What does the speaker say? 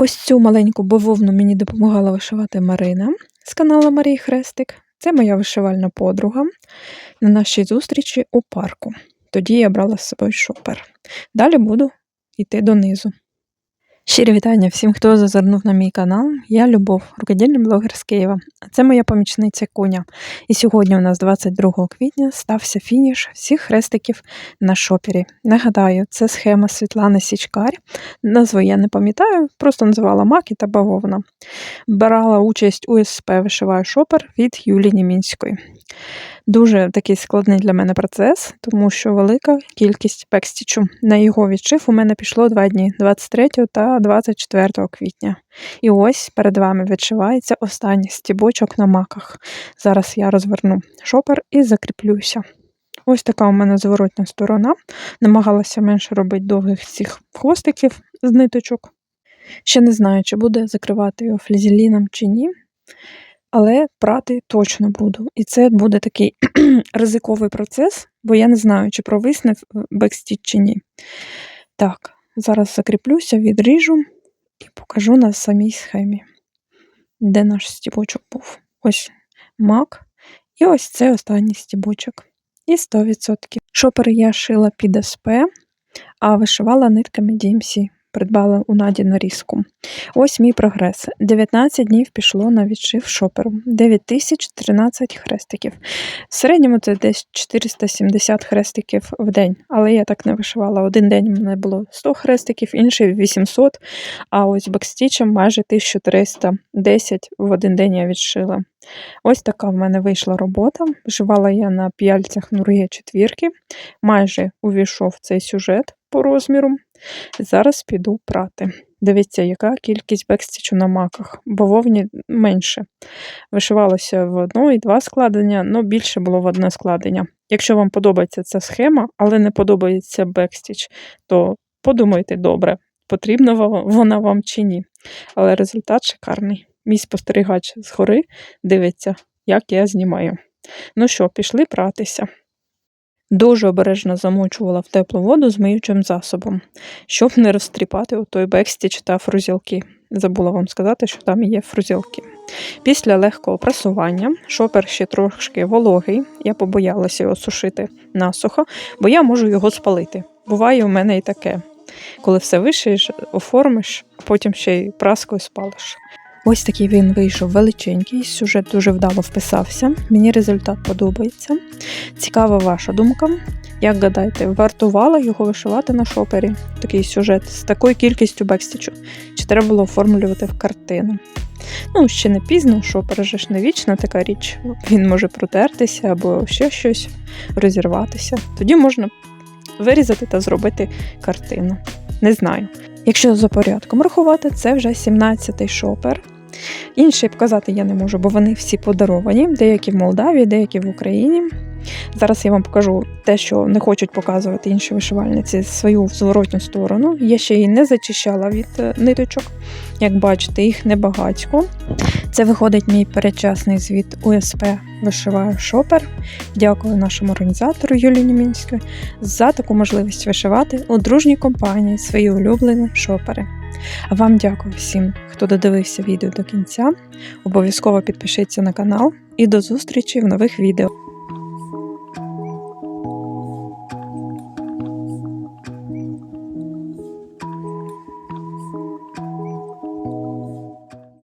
Ось цю маленьку бавовну мені допомагала вишивати Марина з каналу Марії Хрестик. Це моя вишивальна подруга на нашій зустрічі у парку. Тоді я брала з собою шопер. Далі буду йти донизу. Щирі вітання всім, хто зазирнув на мій канал. Я Любов, рукодільний блогер з Києва. А це моя помічниця Куня. І сьогодні у нас 22 квітня стався фініш всіх хрестиків на шопері. Нагадаю, це схема Світлани Січкар. Назву я не пам'ятаю, просто називала Маки та бавовна. Брала участь у СП Вишиваю шопер від Юлії Німінської. Дуже такий складний для мене процес, тому що велика кількість бекстічу. На його відшив у мене пішло два дні 23 та 24 квітня. І ось перед вами відшивається останній стібочок на маках. Зараз я розверну шопер і закріплюся. Ось така у мене зворотня сторона. Намагалася менше робити довгих цих хвостиків з ниточок. Ще не знаю, чи буде закривати його флізеліном чи ні. Але прати точно буду. І це буде такий ризиковий процес, бо я не знаю, чи провисне бекстіч чи ні. Так, зараз закріплюся, відріжу і покажу на самій схемі, де наш стібочок був. Ось мак. І ось це останній стібочок. І 100%. Шопер я шила під СП, а вишивала нитками DMC придбала у Наді нарізку. Ось мій прогрес. 19 днів пішло на відшив шоперу. 9013 хрестиків. В середньому це десь 470 хрестиків в день, але я так не вишивала. Один день у мене було 100 хрестиків, інший 800, а ось бекстічем майже 1310 в один день я відшила. Ось така в мене вийшла робота. Вишивала я на п'яльцях Нурге четвірки, майже увійшов цей сюжет по розміру. Зараз піду прати. Дивіться, яка кількість бекстічу на маках, бавовні менше. Вишивалося в одно і два складення, але більше було в одне складення. Якщо вам подобається ця схема, але не подобається бекстіч, то подумайте добре, потрібна вона вам чи ні. Але результат шикарний. Мій спостерігач згори дивиться, як я знімаю. Ну що, пішли пратися. Дуже обережно замочувала в теплу воду з миючим засобом, щоб не розтріпати у той бекстіч та фрузілки. Забула вам сказати, що там є фрузілки. Після легкого прасування шопер ще трошки вологий, я побоялася його сушити насухо, бо я можу його спалити. Буває у мене і таке. Коли все вишиєш, оформиш, а потім ще й праскою спалиш. Ось такий він вийшов величенький, сюжет дуже вдало вписався. Мені результат подобається. Цікава ваша думка. Як гадаєте, вартувало його вишивати на шопері, такий сюжет з такою кількістю бекстічу, чи треба було оформлювати в картину? Ну, ще не пізно, шопер же ж не вічна така річ, він може протертися або ще щось розірватися. Тоді можна вирізати та зробити картину. Не знаю. Якщо за порядком рахувати, це вже 17-й шопер. Інші показати я не можу, бо вони всі подаровані, деякі в Молдавії, деякі в Україні. Зараз я вам покажу те, що не хочуть показувати інші вишивальниці свою зворотню сторону. Я ще її не зачищала від е, ниточок. Як бачите, їх небагатько. Це виходить мій передчасний звіт УСП Вишиваю шопер. Дякую нашому організатору Юлії Німінської за таку можливість вишивати у дружній компанії свої улюблені шопери. А вам дякую всім, хто додивився відео до кінця. Обов'язково підпишіться на канал і до зустрічі в нових відео.